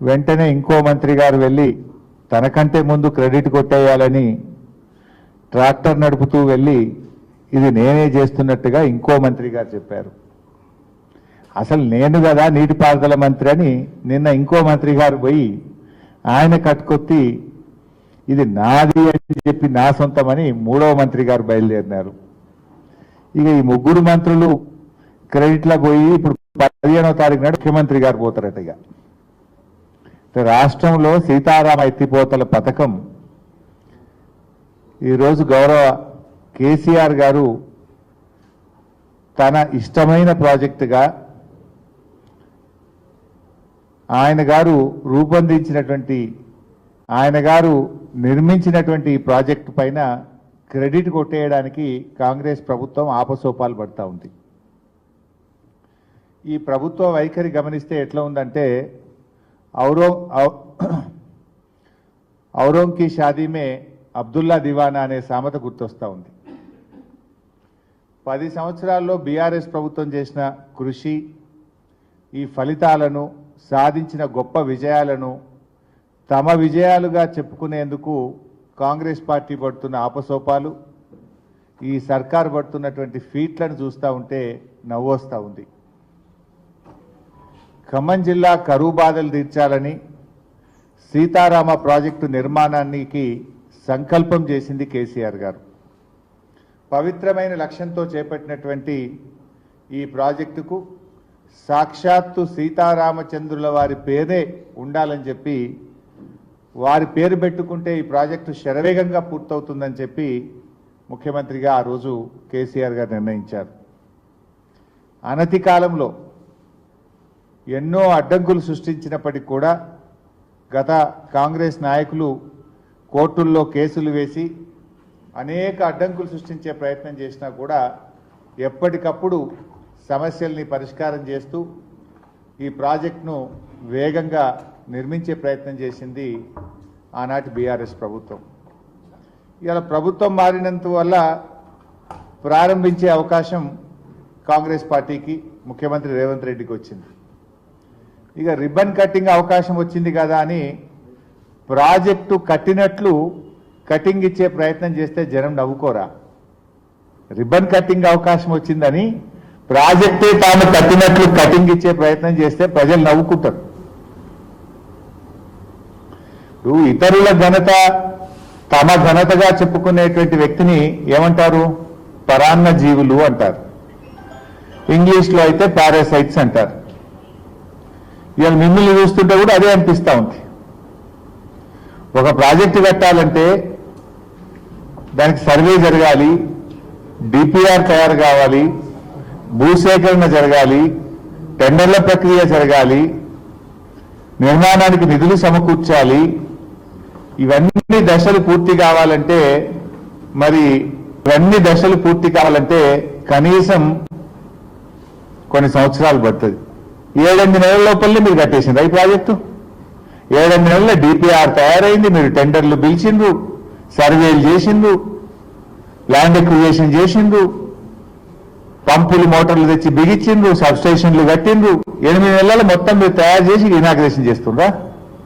వెంటనే ఇంకో మంత్రి గారు వెళ్ళి తనకంటే ముందు క్రెడిట్ కొట్టేయాలని ట్రాక్టర్ నడుపుతూ వెళ్ళి ఇది నేనే చేస్తున్నట్టుగా ఇంకో మంత్రి గారు చెప్పారు. అసలు నేను కదా నీటిపారుదల మంత్రి అని నిన్న ఇంకో మంత్రి గారు పోయి ఆయన కట్టుకొత్తి ఇది నాది అని చెప్పి నా సొంతమని మూడవ మంత్రి గారు బయలుదేరినారు. ఇక ఈ ముగ్గురు మంత్రులు క్రెడిట్లో పోయి ఇప్పుడు పదిహేనవ తారీఖు నాడు ముఖ్యమంత్రి గారు పోతారట ఇక. రాష్ట్రంలో సీతారామ ఎత్తిపోతల పథకం. ఈరోజు గౌరవ కేసీఆర్ గారు తన ఇష్టమైన ప్రాజెక్టుగా ఆయన గారు రూపొందించినటువంటి ఆయన గారు నిర్మించినటువంటి ఈ ప్రాజెక్టు పైన క్రెడిట్ కొట్టేయడానికి కాంగ్రెస్ ప్రభుత్వం ఆపసోపాలు పడుతూ ఉంది. ఈ ప్రభుత్వ వైఖరి గమనిస్తే ఎట్లా ఉందంటే ఔరో ఔ- ఔరోం కి షాదీ అబ్దుల్లా దివానా అనే సామెత గుర్తొస్తా ఉంది. పది సంవత్సరాల్లో బీఆర్ఎస్ ప్రభుత్వం చేసిన కృషి ఈ ఫలితాలను సాధించిన గొప్ప విజయాలను తమ విజయాలుగా చెప్పుకునేందుకు కాంగ్రెస్ పార్టీ పడుతున్న ఆపసోపాలు ఈ సర్కార్ పడుతున్నటువంటి ఫీట్లను చూస్తూ ఉంటే నవ్వొస్తూ ఉంది. ఖమ్మం జిల్లా కరువు బాధలు తీర్చాలని సీతారామ ప్రాజెక్టు నిర్మాణానికి సంకల్పం చేసింది కేసీఆర్ గారు. పవిత్రమైన లక్ష్యంతో చేపట్టినటువంటి ఈ ప్రాజెక్టుకు సాక్షాత్తు సీతారామచంద్రుల వారి పేరే ఉండాలని చెప్పి వారి పేరు పెట్టుకుంటే ఈ ప్రాజెక్టు శరవేగంగా పూర్తవుతుందని చెప్పి ముఖ్యమంత్రిగా ఆ రోజు కేసీఆర్ గారు నిర్ణయించారు. అనతి కాలంలో ఎన్నో అడ్డంకులు సృష్టించినప్పటికీ కూడా గత కాంగ్రెస్ నాయకులు కోర్టుల్లో కేసులు వేసి అనేక అడ్డంకులు సృష్టించే ప్రయత్నం చేసినా కూడా ఎప్పటికప్పుడు సమస్యల్ని పరిష్కారం చేస్తూ ఈ ప్రాజెక్టును వేగంగా నిర్మించే ప్రయత్నం చేసింది ఆనాటి బీఆర్ఎస్ ప్రభుత్వం. ఇలా ప్రభుత్వం మారినంత వల్ల ప్రారంభించే అవకాశం కాంగ్రెస్ పార్టీకి ముఖ్యమంత్రి రేవంత్ రెడ్డికి వచ్చింది. ఇక రిబ్బన్ కట్టింగ్ అవకాశం వచ్చింది కదా అని ప్రాజెక్టు కట్టినట్లు కటింగ్ ఇచ్చే ప్రయత్నం చేస్తే జనం నవ్వుకోరా. రిబ్బన్ కట్టింగ్ అవకాశం వచ్చిందని ప్రాజెక్టే తాను కట్టినట్లు కటింగ్ ఇచ్చే ప్రయత్నం చేస్తే ప్రజలు నవ్వుకుంటారు. నువ్వు ఇతరుల ఘనత తమ ఘనతగా చెప్పుకునేటువంటి వ్యక్తిని ఏమంటారు? పరాన్న జీవులు అంటారు. ఇంగ్లీష్లో అయితే పారాసైట్స్ అంటారు. ఇవాళ మిమ్మల్ని చూస్తుంటే కూడా అదే అనిపిస్తూ ఉంది. ఒక ప్రాజెక్టు కట్టాలంటే దానికి సర్వే జరగాలి డిపిఆర్ తయారు కావాలి భూసేకరణ జరగాలి టెండర్ల ప్రక్రియ జరగాలి నిర్మాణానికి నిధులు సమకూర్చాలి ఇవన్నీ దశలు పూర్తి కావాలంటే మరి ఇవన్నీ దశలు పూర్తి కావాలంటే కనీసం కొన్ని సంవత్సరాలు పడుతుంది. ఏడెనిమిది నెలల లోపలనే మీరు కట్టేసిండ్రు. ఈ ప్రాజెక్టు? ఏడెనిమిది నెలల డిపిఆర్ తయారైంది. మీరు టెండర్లు పిలిచిండ్రు. సర్వేలు చేసిండ్రు. ల్యాండ్ ఎక్విజేషన్ చేసిండ్రు. పంపులు మోటార్లు తెచ్చి బిగించిండ్రు. సబ్స్టేషన్లు కట్టిండ్రు. ఎనిమిది నెలలు మొత్తం మీరు తయారు చేసి ఇనాగ్రేషన్ చేస్తుండ్రా?